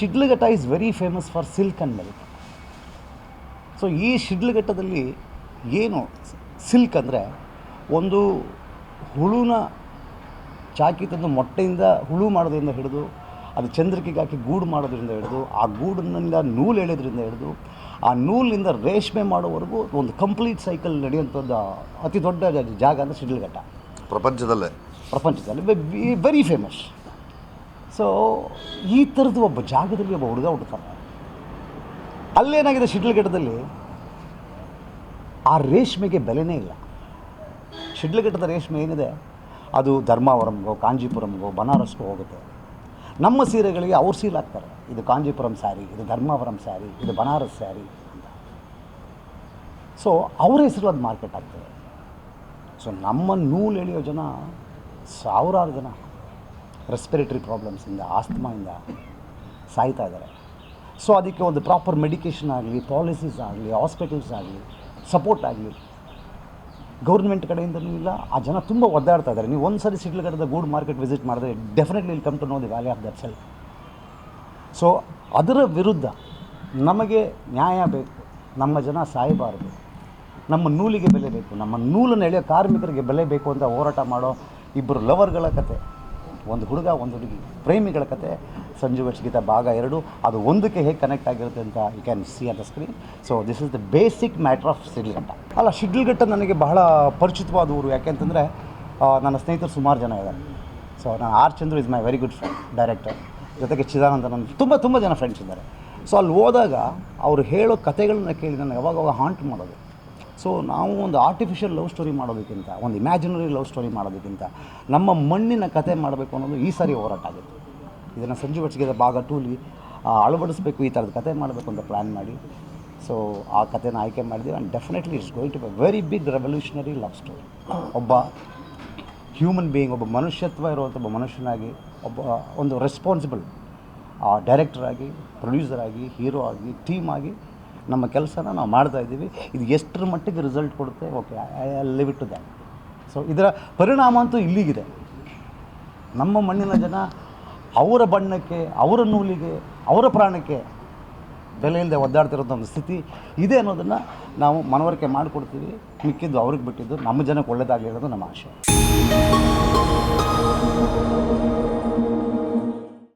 Shidlaghatta is very famous for silk and milk so ಈ ಶಿಡ್ಲಘಟ್ಟದಲ್ಲಿ ಏನು ಸಿಲ್ಕ್ ಅಂದರೆ ಒಂದು ಹುಳುನ ಚಾಕಿ ತಂದು ಮೊಟ್ಟೆಯಿಂದ ಹುಳು ಮಾಡೋದ್ರಿಂದ ಹಿಡಿದು ಅದು ಚಂದ್ರಿಕೆಗೆ ಹಾಕಿ ಗೂಡು ಮಾಡೋದ್ರಿಂದ ಹಿಡಿದು ಆ ಗೂಡಿನಿಂದ ನೂಲು ಎಳೆಯೋದ್ರಿಂದ ಹಿಡಿದು ಆ ನೂಲಿನಿಂದ ರೇಷ್ಮೆ ಮಾಡೋವರೆಗೂ ಒಂದು ಕಂಪ್ಲೀಟ್ ಸೈಕಲ್ ನಡೆಯುವಂಥದ್ದು ಅತಿ ದೊಡ್ಡ ಜಾಗ ಅಂದರೆ ಶಿಡ್ಲಘಟ್ಟ. ಪ್ರಪಂಚದಲ್ಲೇ. ಪ್ರಪಂಚದಲ್ಲಿ ವೆರಿ ಫೇಮಸ್ ಸೊ ಈ ಥರದ್ದು ಒಬ್ಬ ಜಾಗದಲ್ಲಿ ಒಬ್ಬ ಹುಡುಗ ಹುಡ್ತಾನೆ ಅಲ್ಲೇನಾಗಿದೆ ಶಿಡ್ಲಘಟ್ಟದಲ್ಲಿ? ಆ ರೇಷ್ಮೆಗೆ ಬೆಲೆನೇ ಇಲ್ಲ. ಶಿಡ್ಲಘಟ್ಟದ ರೇಷ್ಮೆ ಏನಿದೆ? ಅದು ಧರ್ಮಾವರಂಗೋ, ಕಾಂಜೀಪುರಂಗೋ, ಬನಾರಸ್ಗೋ ಹೋಗುತ್ತೆ. ನಮ್ಮ ಸೀರೆಗಳಿಗೆ ಅವ್ರ ಸೀಲ್ ಹಾಕ್ತಾರೆ. ಇದು ಕಾಂಜೀಪುರಂ ಸ್ಯಾರಿ, ಇದು ಧರ್ಮಾವರಂ ಸ್ಯಾರಿ, ಇದು ಬನಾರಸ್ ಸ್ಯಾರಿ ಅಂತ. ಸೊ ಅವ್ರ ಹೆಸರು ಅದು ಮಾರ್ಕೆಟ್ ಆಗ್ತದೆ. ಸೊ ನಮ್ಮ ನೂಲು ಎಳೆಯೋ ಜನ ಸಾವಿರಾರು ಜನ ರೆಸ್ಪಿರೇಟರಿ ಪ್ರಾಬ್ಲಮ್ಸಿಂದ ಆಸ್ತಮಾಯಿಂದ ಸಾಯ್ತಾ ಇದ್ದಾರೆ. ಸೊ ಅದಕ್ಕೆ ಒಂದು ಪ್ರಾಪರ್ ಮೆಡಿಕೇಷನ್ ಆಗಲಿ ಪಾಲಿಸೀಸ್ ಆಗಲಿ ಹಾಸ್ಪಿಟಲ್ಸ್ ಆಗಲಿ ಸಪೋರ್ಟ್ ಆಗಲಿ ಗೌರ್ಮೆಂಟ್ ಕಡೆಯಿಂದನೂ ಇಲ್ಲ, ಆ ಜನ ತುಂಬ ಒದ್ದಾಡ್ತಾ ಇದ್ದಾರೆ. ನೀವು ಒಂದು ಸರಿ ಸಿಡ್ಲಗಡದ ಗೂಡ್ ಮಾರ್ಕೆಟ್ ವಿಸಿಟ್ ಮಾಡಿದ್ರೆ ಡೆಫಿನೆಟ್ಲಿ ಇಲ್ಲಿ come to know the value of that sell so ಅದರ ವಿರುದ್ಧ ನಮಗೆ ನ್ಯಾಯ ಬೇಕು. ನಮ್ಮ ಜನ ಸಾಯಬಾರದು. ನಮ್ಮ ನೂಲಿಗೆ ಬೆಲೆ ಬೇಕು. ನಮ್ಮ ನೂಲನ್ನು ಎಳೆಯೋ ಕಾರ್ಮಿಕರಿಗೆ ಬೆಲೆ ಬೇಕು ಅಂತ ಹೋರಾಟ ಮಾಡೋ ಇಬ್ಬರು ಲವರ್ಗಳ ಕತೆ. ಒಂದು ಹುಡುಗ, ಒಂದು ಹುಡುಗಿ. ಪ್ರೇಮಿಗಳ ಕತೆ, ಸಂಜು ಗೀತ ಭಾಗ ಎರಡು. ಅದು ಒಂದಕ್ಕೆ ಹೇಗೆ ಕನೆಕ್ಟ್ ಆಗಿರುತ್ತೆ ಅಂತ you can see on the screen so this is the basic matter of Sidlaghatta ಅಲ್ಲ ಶಿಡ್ಲಘಟ್ಟ ನನಗೆ ಬಹಳ ಪರಿಚಿತವಾದ ಊರು. ಯಾಕೆಂತಂದರೆ ನನ್ನ ಸ್ನೇಹಿತರು ಸುಮಾರು ಜನ ಇದ್ದಾರೆ. ಸೊ ನಾನು R Chandru is my very good friend director ಜೊತೆಗೆ ಚಿದಾನಂದ ನನ್ನ ತುಂಬ ತುಂಬ ಜನ ಫ್ರೆಂಡ್ಸ್ ಇದ್ದಾರೆ. ಸೊ ಅಲ್ಲಿ ಹೋದಾಗ ಅವರು ಹೇಳೋ ಕಥೆಗಳನ್ನ ಕೇಳಿ ನನಗೆ ಯಾವಾಗ ಹಾಂಟ್ ಮಾಡೋದು. ಸೊ ನಾವು ಒಂದು ಆರ್ಟಿಫಿಷಿಯಲ್ ಲವ್ ಸ್ಟೋರಿ ಮಾಡೋದಕ್ಕಿಂತ, ಒಂದು ಇಮ್ಯಾಜಿನರಿ ಲವ್ ಸ್ಟೋರಿ ಮಾಡೋದಕ್ಕಿಂತ, ನಮ್ಮ ಮಣ್ಣಿನ ಕತೆ ಮಾಡಬೇಕು ಅನ್ನೋದು ಈ ಸಾರಿ ಹೋರಾಟ ಇದನ್ನು ಸಂಜು ಬಚ್ಚಿಗೆದ ಭಾಗ ಟೂಲಿ ಅಳವಡಿಸ್ಬೇಕು ಈ ಥರದ ಕತೆ ಮಾಡಬೇಕು ಅಂತ ಪ್ಲ್ಯಾನ್ ಮಾಡಿ. ಸೊ ಆ ಕತೆನ ಆಯ್ಕೆ ಮಾಡಿದ್ವಿ and definitely it's going to be very big revolutionary love story ಒಬ್ಬ ಹ್ಯೂಮನ್ ಬೀಯಿಂಗ್ ಒಬ್ಬ ಮನುಷ್ಯತ್ವ ಇರುವಂಥ ಒಬ್ಬ ಮನುಷ್ಯನಾಗಿ, ಒಬ್ಬ, ಒಂದು ರೆಸ್ಪಾನ್ಸಿಬಲ್ ಡೈರೆಕ್ಟರ್ ಆಗಿ ಪ್ರೊಡ್ಯೂಸರ್ ಆಗಿ ಹೀರೋ ಆಗಿ ಟೀಮ್ ಆಗಿ ನಮ್ಮ ಕೆಲಸನ ನಾವು ಮಾಡ್ತಾ ಇದ್ದೀವಿ. ಇದು ಎಷ್ಟರ ಮಟ್ಟಿಗೆ ರಿಸಲ್ಟ್ ಕೊಡುತ್ತೆ? Okay leave it to so ಇದರ ಪರಿಣಾಮ ಅಂತೂ ಇಲ್ಲಿಗಿದೆ. ನಮ್ಮ ಮಣ್ಣಿನ ಜನ ಅವರ ಬಣ್ಣಕ್ಕೆ, ಅವರ ನೂಲಿಗೆ, ಅವರ ಪ್ರಾಣಕ್ಕೆ ಬೆಲೆಯಿಂದ ಇಲ್ಲದೆ ಒದ್ದಾಡ್ತಿರೋಂಥ ಒಂದು ಸ್ಥಿತಿ ಇದೆ ಅನ್ನೋದನ್ನು ನಾವು ಮನವರಿಕೆ ಮಾಡಿಕೊಡ್ತೀವಿ. ಮಿಕ್ಕಿದ್ದು ಅವ್ರಿಗೆ ಬಿಟ್ಟಿದ್ದು. ನಮ್ಮ ಜನಕ್ಕೆ ಒಳ್ಳೆಯದಾಗಿರೋದು ಅನ್ನೋದು ನಮ್ಮ ಆಶಯ